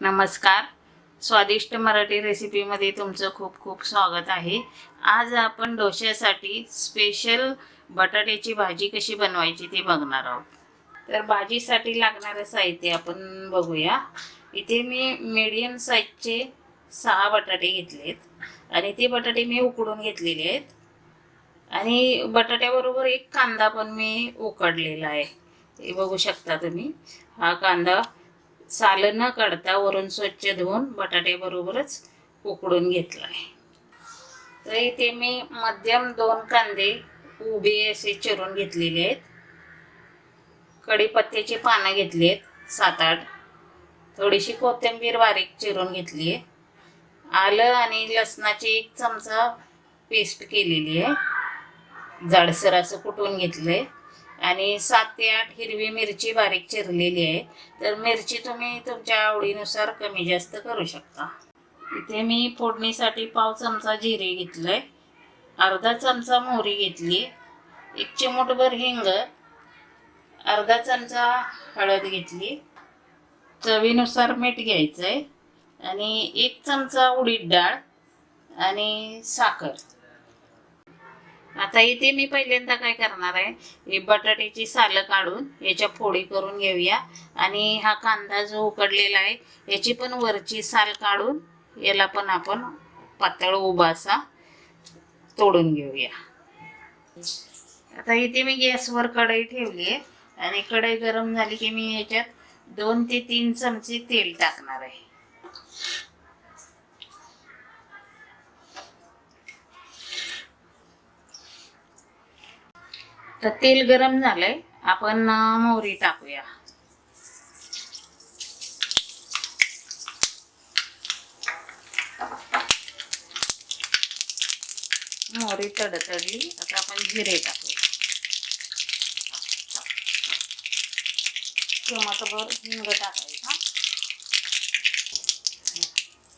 नमस्कार. स्वादिष्ट मराठी रेसिपीमध्ये तुमचं खूप खूप स्वागत आहे. आज आपण डोश्यासाठी स्पेशल बटाट्याची भाजी कशी बनवायची ते बघणार आहोत. तर भाजीसाठी लागणारं साहित्य आपण बघूया. इथे मी मीडियम साईजचे सहा बटाटे घेतलेत आणि ते बटाटे मी उकडून घेतलेले आहेत. आणि बटाट्याबरोबर एक कांदा पण मी उकडलेला आहे. हे बघू शकता तुम्ही. हा कांदा साल न काढता वरून स्वच्छ धुवून बटाट्याबरोबरच उकडून घेतला आहे तर इथे मी मध्यम दोन कांदे उभे असे चिरून घेतलेले आहेत. कढीपत्त्याची पानं घेतली आहेत सात आठ. थोडीशी कोथिंबीर बारीक चिरून घेतली आहे. आलं आणि लसणाची एक चमचा पेस्ट केलेली आहे. जाडसर असं कुटून घेतलं आहे आणि सात ते आठ हिरवी मिरची बारीक चिरलेली आहे. तर मिरची तुम्ही तुमच्या आवडीनुसार कमी जास्त करू शकता. इथे मी फोडणीसाठी पाव चमचा जिरे घेतलंय. अर्धा चमचा मोहरी घेतली. एक चिमूटभर हिंग. अर्धा चमचा हळद घेतली. चवीनुसार मीठ घ्यायचं आहे आणि एक चमचा उडीद डाळ आणि साखर. आता इथे मी पहिल्यांदा काय करणार आहे ही बटाट्याची सालं काढून याच्या फोडी करून घेऊया. आणि हा कांदा जो उकडलेला आहे याची पण वरची साल काढून याला पण आपण पातळ उभा असा तोडून घेऊया. आता इथे मी गॅसवर कढई ठेवली आहे. आणि कढई गरम झाली की मी याच्यात दोन ते तीन चमचे तेल टाकणार आहे. तर तेल गरम झालंय. आपण मोहरी टाकूया. मोहरी तडतडली. आता आपण जिरे टाकूया. टोमॅटोभर हिंग टाकायचा.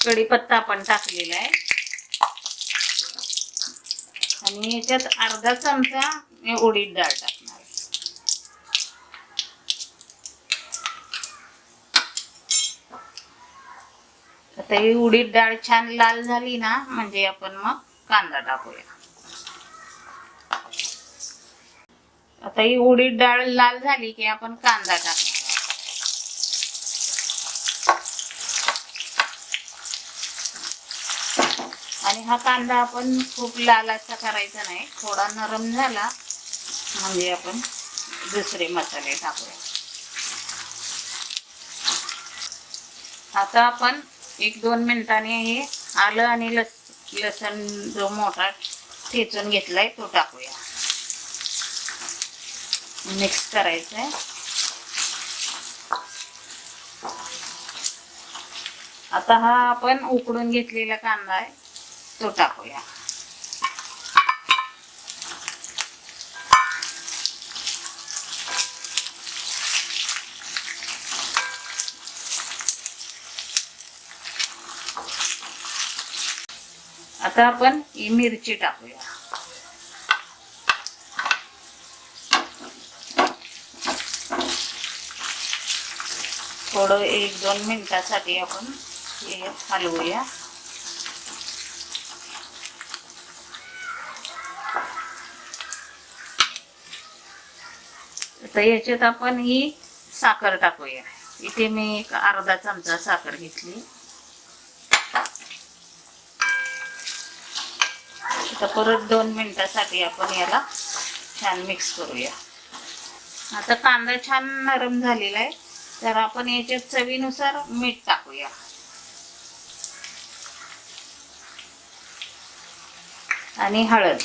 कढीपत्ता आपण टाकलेला आहे. आणि याच्यात अर्धा चमचा मी उडीद डाळ टाकणार. आता ही उडीद डाळ छान लाल झाली ना म्हणजे आपण मग कांदा टाकूया. आता ही उडीद डाळ लाल झाली की आपण कांदा टाकणार. आणि हा कांदा आपण खूप लाल असा करायचा नाही थोडा नरम झाला म्हणजे आपण दुसरे मसाले टाकूया. आता आपण एक दोन मिनिटांनी हे आलं आणि लस लसण जो मोठा ठेचून घेतलाय तो टाकूया. मिक्स करायचं आहे आता हा आपण उकडून घेतलेला कांदा आहे तो टाकूया. आता आपण ही मिरची टाकूया. थोडं एक दोन मिनिटासाठी आपण हे हलवूया. तर याच्यात आपण ही साखर टाकूया. इथे मी एक अर्धा चमचा साखर घेतली. आता परत दोन मिनिटासाठी आपण याला छान मिक्स करूया. आता कांदा छान नरम झालेला आहे. तर आपण याच्यात चवीनुसार मीठ टाकूया. आणि हळद.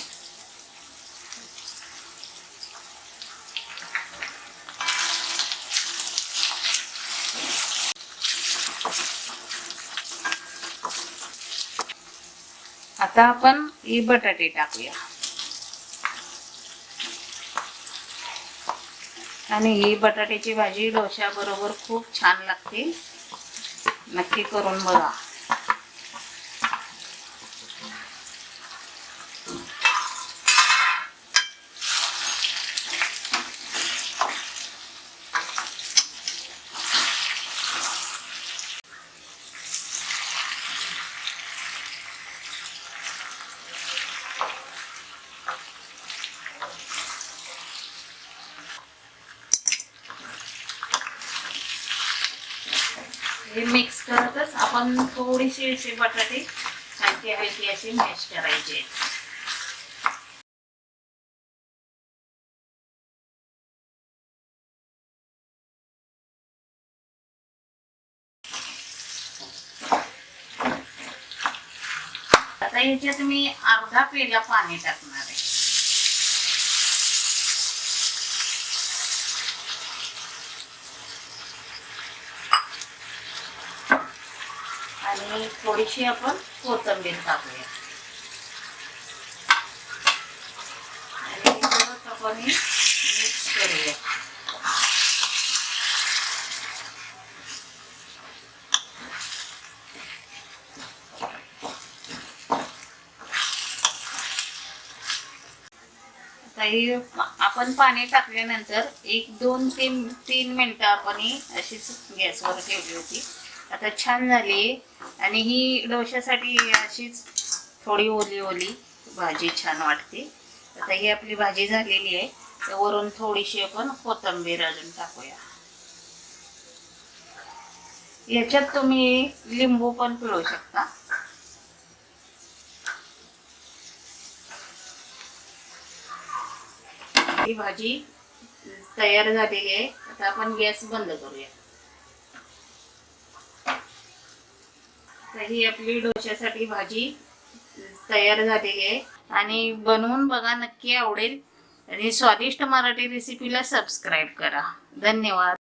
आता आपण ही बटाटे टाकूया. आणि ही बटाट्याची भाजी डोश्या बरोबर खूप छान लागते. नक्की करून बघा. हे मिक्स करतच आपण थोडीशी असे बटाटे हलकी हलकी अशी मॅश करायचे. आता याच्यात मी अर्धा पेला पाणी टाकणार आहे. आणि थोडीशी आपण कोथिंबीर टाकूया. आणि परत आपण हे मिक्स करूया. आपण पाणी टाकल्यानंतर एक दोन तीन तीन मिनिटं आपण ही अशीच गॅसवर ठेवली होती. आता छान झाली. आणि ही डोश्यासाठी अशीच थोडी ओली ओली भाजी छान वाटते. आता ही आपली भाजी झालेली आहे. तर वरून थोडीशी आपण कोथिंबीर अजून टाकूया. याच्यात तुम्ही लिंबू पण पिळू शकता. ही भाजी तयार झालेली आहे. आता आपण गॅस बंद करूया. तर ही आपली डोश्यासाठी भाजी तयार झालेली आहे. आणि बनवून बघा नक्की आवडेल. आणि स्वादिष्ट मराठी रेसिपीला सबस्क्राईब करा. धन्यवाद.